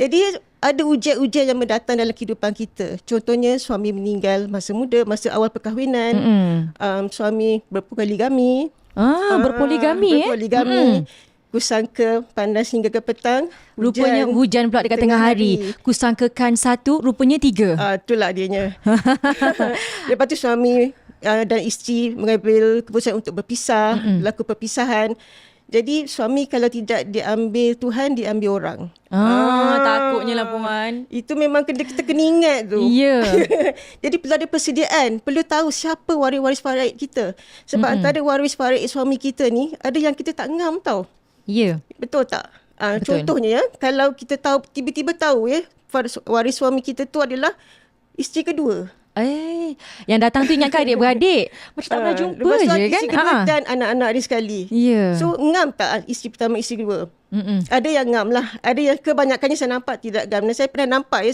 Jadi ada ujian-ujian yang mendatang dalam kehidupan kita. Contohnya suami meninggal masa muda, masa awal perkahwinan. Mm-mm. Um, suami berpoligami. Ah, berpoligami eh. Berpoligami. Kusangka panas hingga ke petang. Rupanya hujan pula dekat tengah hari. Kusangkakan satu, rupanya tiga. Ah, itulah dianya. Lepas tu suami uh, dan isteri mengambil keputusan untuk berpisah, mm-hmm. berlaku perpisahan. Jadi suami kalau tidak diambil Tuhan, diambil orang. Ah, takutnya lah puan. Itu memang kena kita kena ingat tu. Ya. Jadi perlu ada persediaan. Perlu tahu siapa waris-waris faraid kita. Sebab mm-hmm. antara waris faraid suami kita ni, ada yang kita tak ngam tau. Ya. Betul tak? Uh, Betul. contohnya ya, kalau kita tahu tiba-tiba tahu ya, waris, waris suami kita tu adalah isteri kedua. Eh, yang datang tu ingatkan adik-beradik. Macam tak pernah Ah, jumpa lepas tu je kan? Isteri kedua Ha. dan anak-anak dia sekali. Ya. So ngam tak ah, isteri pertama, isteri kedua? Mm-mm. Ada yang ngam lah. Ada yang kebanyakannya saya nampak tidak ngam. Dan saya pernah nampak ya